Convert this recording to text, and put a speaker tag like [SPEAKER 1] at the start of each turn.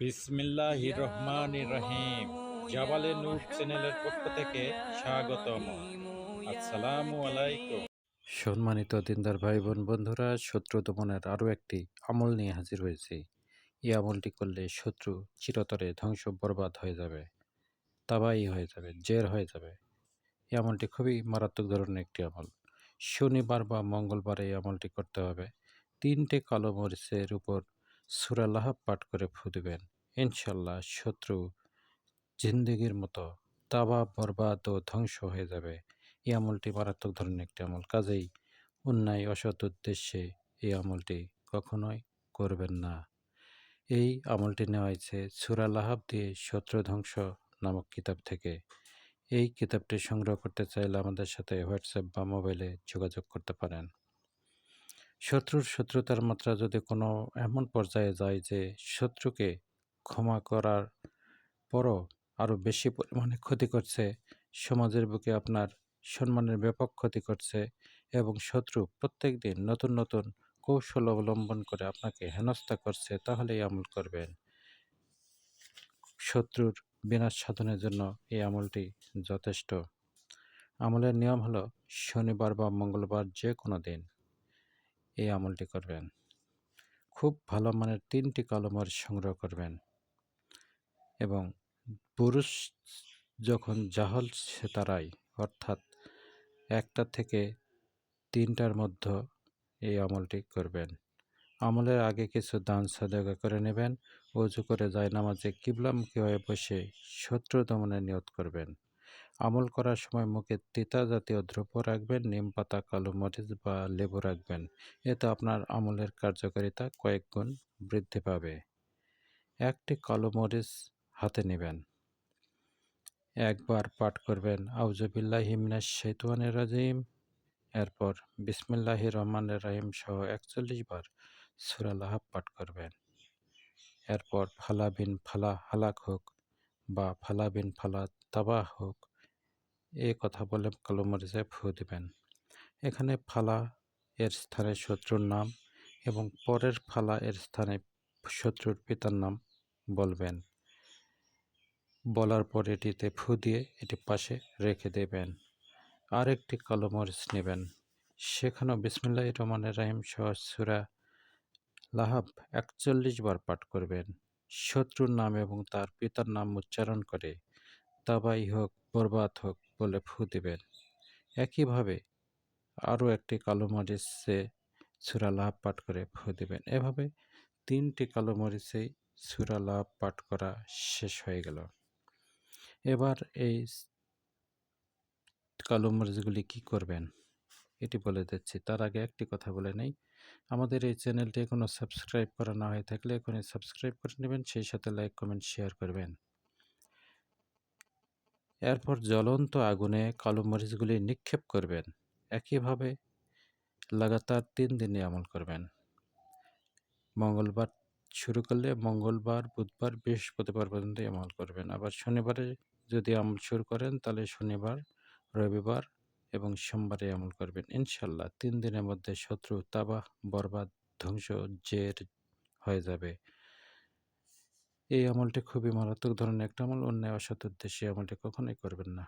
[SPEAKER 1] বিসমিল্লাহ রহমান রহিম। জাবালে নূর চ্যানেলের পক্ষ থেকে স্বাগতম। আসসালামু আলাইকুম।
[SPEAKER 2] সম্মানিত দিনদার ভাই বোন বন্ধুরা শত্রু দমনের আরও একটি আমল নিয়ে হাজির হয়েছি। এই আমলটি করলে শত্রু চিরতরে ধ্বংস বরবাদ হয়ে যাবে তাবাই হয়ে যাবে জের হয়ে যাবে। এই আমলটি খুবই মারাত্মক ধরনের একটি আমল। শনিবার বা মঙ্গলবার এই আমলটি করতে হবে। তিনটে কালো মরিচের উপর সুরাল্লাহ পাঠ করে ফু দেবেন। ইনশাল্লাহ শত্রু জিন্দগির মতো তাবা বরবাদ ও ধ্বংস হয়ে যাবে। এই আমলটি মারাত্মক ধরনের একটি আমল। কাজেই অন্যায়, অসৎ উদ্দেশ্যে এই আমলটি কখনোই করবেন না। এই আমলটি নেওয়া হয়েছে সুরা লাহাব দিয়ে শত্রু ধ্বংস নামক কিতাব থেকে। এই কিতাবটি সংগ্রহ করতে চাইলে আমাদের সাথে হোয়াটসঅ্যাপ বা মোবাইলে যোগাযোগ করতে পারেন। শত্রুর শত্রুতার মাত্রা যদি কোনো এমন পর্যায়ে যায় যে শত্রুকে ক্ষমা করার পরও আরও বেশি পরিমাণে ক্ষতি করছে, সমাজের বুকে আপনার সম্মানের ব্যাপক ক্ষতি করছে এবং শত্রু প্রত্যেক দিন নতুন নতুন কৌশল অবলম্বন করে আপনাকে হেনস্থা করছে তাহলে এই আমল করবেন। শত্রুর বিনাশ সাধনের জন্য এই আমলটি যথেষ্ট। আমলের নিয়ম হলো শনিবার বা মঙ্গলবার যে কোনো দিন এই আমলটি করবেন। খুব ভালো মানের তিনটি কলমের সংগ্রহ করবেন। এবং পুরুষ যখন জাহল সেতারাই অর্থাৎ একটা থেকে তিনটার মধ্যে এই আমলটি করবেন। আমলের আগে কিছু দান সাদকা করে নেবেন, অজু করে যায় নামাজে কিবলামুখী বসে শত্রু দমনের নিয়ত করবেন। আমল করার সময় মুখে তিতা জাতীয় দ্রব্য রাখবেন, নিম পাতা, কালো মরিচ বা লেবু রাখবেন। এতে আপনার আমলের কার্যকারিতা কয়েক গুণ বৃদ্ধি পাবে। একটি কালো মরিচ হাতে নেবেন। একবার পাঠ করবেন। আউজবিল্লাহ হিমনাস শৈতানের রাজিম। এরপর বিসমিল্লাহ রহমান রাহিম সহ একচল্লিশ বার সুরাল্লাহ পাঠ করবেন। এরপর ফালা বিন ফালা হালাক হোক বা ফালা বিন ফালা তাবাহ হোক এই কথা বলে কালো মরিচে ফু দিবেন। এখানে ফালা এর স্থানে শত্রুর নাম এবং পরের ফালা এর স্থানে শত্রুর পিতার নাম বলবেন। বলার পর এটিতে ফু দিয়ে এটি পাশে রেখে দেবেন। আরেকটি কালো মরিচ নেবেন। সেখানেও বিসমিল্লাহ রহমানের রাহিম সহ সুরা লাহাব একচল্লিশ বার পাঠ করবেন। শত্রুর নাম এবং তার পিতার নাম উচ্চারণ করে তাবাই হোক, বরবাদ হোক বলে ফু দিবেন। একইভাবে আরও একটি কালো মরিচে সুরা লাভ পাঠ করে ফু দিবেন। এভাবে তিনটি কালো মরিচেই সুরা লাভ পাঠ করা শেষ হয়ে গেল। এবার এই কালো মরিচগুলি কী করবেন? এটি বলে দিচ্ছি। তার আগে একটি কথা বলে নেই। আমাদের এই চ্যানেলটি এখনও সাবস্ক্রাইব করা না হয়ে থাকলে এখনই সাবস্ক্রাইব করে নেবেন, সেই সাথে লাইক, কমেন্ট, শেয়ার করবেন। এরপর জ্বলন্ত আগুনে কালো মরিচগুলি নিক্ষেপ করবেন। একইভাবে লাগাতার তিন দিনে আমল করবেন। মঙ্গলবার শুরু করলে মঙ্গলবার, বুধবার, বৃহস্পতিবার পর্যন্ত আমল করবেন। আবার শনিবারে যদি আমল শুরু করেন, তাহলে শনিবার, রবিবার এবং সোমবারে আমল করবেন। ইনশাল্লাহ তিন দিনের মধ্যে শত্রু, তাবাহ, বরবাদ, ধ্বংস, জের হয়ে যাবে। এই আমলটি খুবই মারাত্মক ধরনের একটা আমল। অন্যায় অসৎ উদ্দেশ্যে আমলটি কখনোই করবেন না।